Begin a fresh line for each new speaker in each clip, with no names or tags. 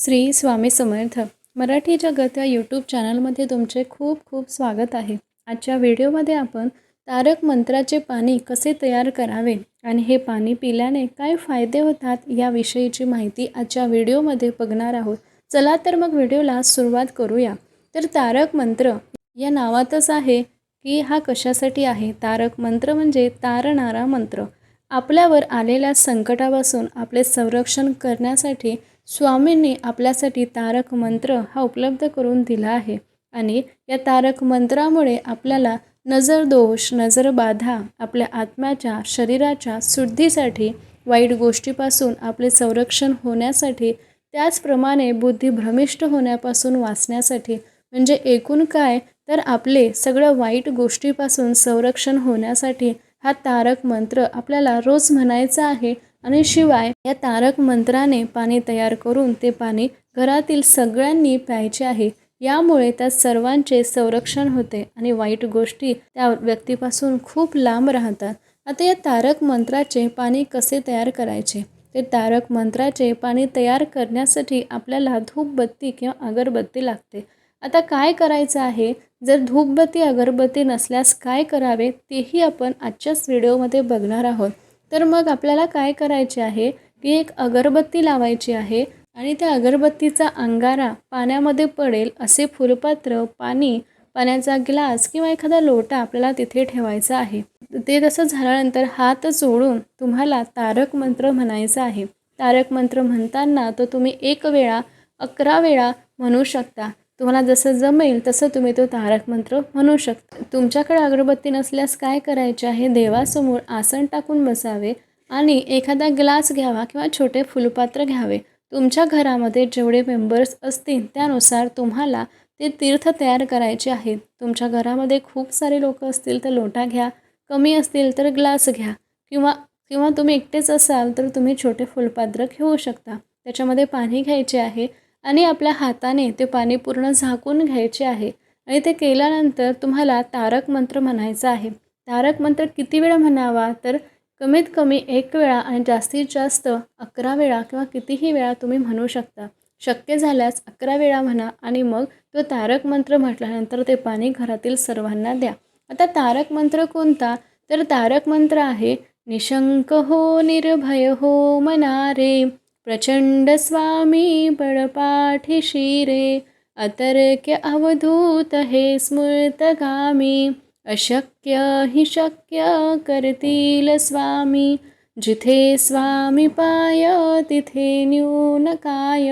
श्री स्वामी समर्थ. मराठी जगत या यूट्यूब चॅनलमध्ये तुमचे खूप खूप स्वागत आहे. आजच्या व्हिडिओमध्ये आपण तारक मंत्राचे पाणी कसे तयार करावे आणि हे पाणी पिल्याने काय फायदे होतात याविषयीची माहिती आजच्या व्हिडिओमध्ये बघणार आहोत. चला तर मग व्हिडिओला सुरुवात करूया. तर तारक मंत्र या नावातच आहे की हा कशासाठी आहे? तारक मंत्र म्हणजे तारणारा मंत्र. आपल्यावर आलेल्या संकटापासून आपले संरक्षण करण्यासाठी स्वामींनी आपल्यासाठी तारक मंत्र हा उपलब्ध करून दिला आहे. आणि या तारक मंत्रामुळे आपल्याला नजर दोष नजर बाधा आपल्या आत्म्याच्या शरीराच्या शुद्धीसाठी वाईट गोष्टीपासून आपले संरक्षण होण्यासाठी त्याचप्रमाणे बुद्धी भ्रमिष्ट होण्यापासून वाचण्यासाठी म्हणजे एकूण काय तर आपले सगळं वाईट गोष्टीपासून संरक्षण होण्यासाठी हा तारक मंत्र आपल्याला रोज म्हणायचा आहे. आणि शिवाय या तारक मंत्राने पाणी तयार करून ते पाणी घरातील सगळ्यांनी प्यायचे आहे. यामुळे त्या सर्वांचे संरक्षण होते आणि वाईट गोष्टी त्या व्यक्तीपासून खूप लांब राहतात. आता या तारक मंत्राचे पाणी कसे तयार करायचे? ते तारक मंत्राचे पाणी तयार करण्यासाठी आपल्याला धूपबत्ती किंवा अगरबत्ती लागते. आता काय करायचं आहे? जर धूपबत्ती अगरबत्ती नसल्यास काय करावे? तेही आपण आजच्याच व्हिडिओमध्ये बघणार आहोत. तर मग आपल्याला काय करायचे आहे? की एक अगरबत्ती लावायची आहे आणि त्या अगरबत्तीचा अंगारा पाण्यामध्ये पडेल असे फुलपात्र पाणी पाण्याचा ग्लास किंवा एखादा लोटा आपल्याला तिथे ठेवायचा आहे. ते तसं झाल्यानंतर हात जोडून तुम्हाला तारक मंत्र म्हणायचा आहे. तारक मंत्र म्हणताना तो तुम्ही एक वेळा अकरा वेळा म्हणू शकता. तुम्हाला जसं जमेल तसं तुम्ही तो तारक मंत्र म्हणू शकता. तुमच्याकडे अगरबत्ती नसल्यास काय करायचे आहे? देवासमोर आसन टाकून बसावे आणि एखादा ग्लास घ्यावा किंवा छोटे फुलपात्र घ्यावे. तुमच्या घरामध्ये जेवढे मेंबर्स असतील त्यानुसार तुम्हाला ते तीर्थ तयार करायचे आहेत तुमच्या घरामध्ये खूप सारे लोक असतील तर लोटा घ्या कमी असतील तर ग्लास घ्या किंवा किंवा तुम्ही एकटेच असाल तर तुम्ही छोटे फुलपात्र घेऊ शकता. त्याच्यामध्ये पाणी घ्यायचे आहे. आणि आपल्या हाताने ते पाणी पूर्ण झाकून घ्यायचे आहे. आणि ते केल्यानंतर तुम्हाला तारक मंत्र म्हणायचा आहे. तारक मंत्र किती वेळा म्हणावा? तर कमीत कमी एक वेळा आणि जास्तीत जास्त अकरा वेळा किंवा कितीही वेळा तुम्ही म्हणू शकता. शक्य झाल्यास अकरा वेळा म्हणा आणि मग तो तारक मंत्र म्हटल्यानंतर ते पाणी घरातील सर्वांना द्या. आता तारक मंत्र कोणता? तर तारक मंत्र आहे निशंक हो निर्भय हो मनारे प्रचंड स्वामी बळपाठीशी रे अतर्क्य अवधूत हे स्मृतगामी अशक्य हि शक्य करतील स्वामी जिथे स्वामी पाय तिथे न्यून काय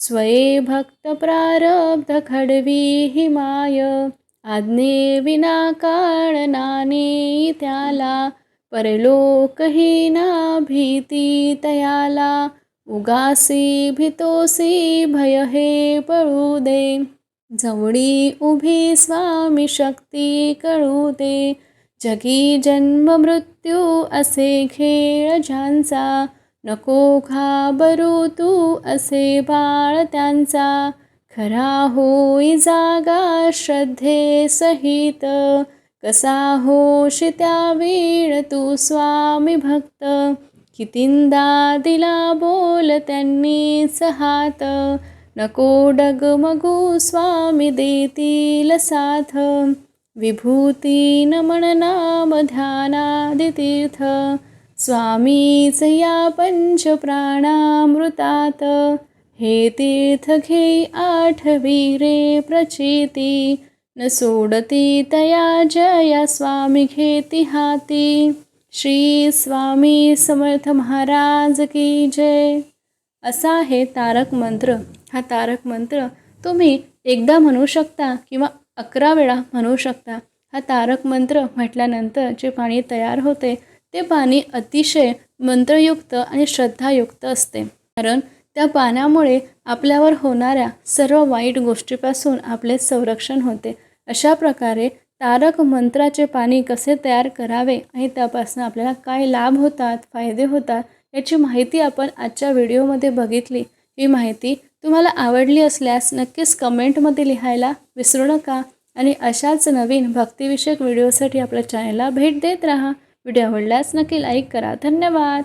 स्वये भक्त प्रारब्ध खडवी हि माय आज्ञे विना काळनाने त्याला परलोकहीना भीती तयाला उगासी भितोसी भय हे पळू दे. जवळी उभी स्वामी शक्ती कळू दे. जगी जन्म मृत्यू असे खेळ ज्यांचा. नको घाबरू तू असे बाळ त्यांचा. खरा होई जागा श्रद्धे सहित. कसा होशी त्या वेळ तू स्वामी भक्त. कितींदा दिला बोल त्यांनीच हात नको डगमगू स्वामी देतील साथ. विभूती नमन नाम ध्यानादितीर्थ. स्वामीच या पंच प्राणामृतात हे तीर्थ घे आठ वीरे प्रचिती. न सोडती तया जया स्वामी घेती हाती. श्री स्वामी समर्थ महाराज की जय. असा आहे तारक मंत्र. हा तारक मंत्र तुम्ही एकदा म्हणू शकता किंवा अकरा वेळा म्हणू शकता. हा तारक मंत्र म्हटल्यानंतर जे पाणी तयार होते ते पाणी अतिशय मंत्रयुक्त आणि श्रद्धायुक्त असते. कारण त्या पाण्यामुळे आपल्यावर होणाऱ्या सर्व वाईट गोष्टीपासून आपले संरक्षण होते. अशा प्रकारे तारक मंत्राचे पाणी कसे तयार करावे आणि त्यापासून आपल्याला काय लाभ होतात फायदे होतात याची माहिती आपण आजच्या व्हिडिओमध्ये बघितली. ही माहिती तुम्हाला आवडली असल्यास नक्कीच कमेंटमध्ये लिहायला विसरू नका आणि अशाच नवीन भक्तिविषयक व्हिडिओसाठी आपल्या चॅनलला भेट देत राहा. व्हिडिओ आवडल्यास नक्की लाईक करा. धन्यवाद!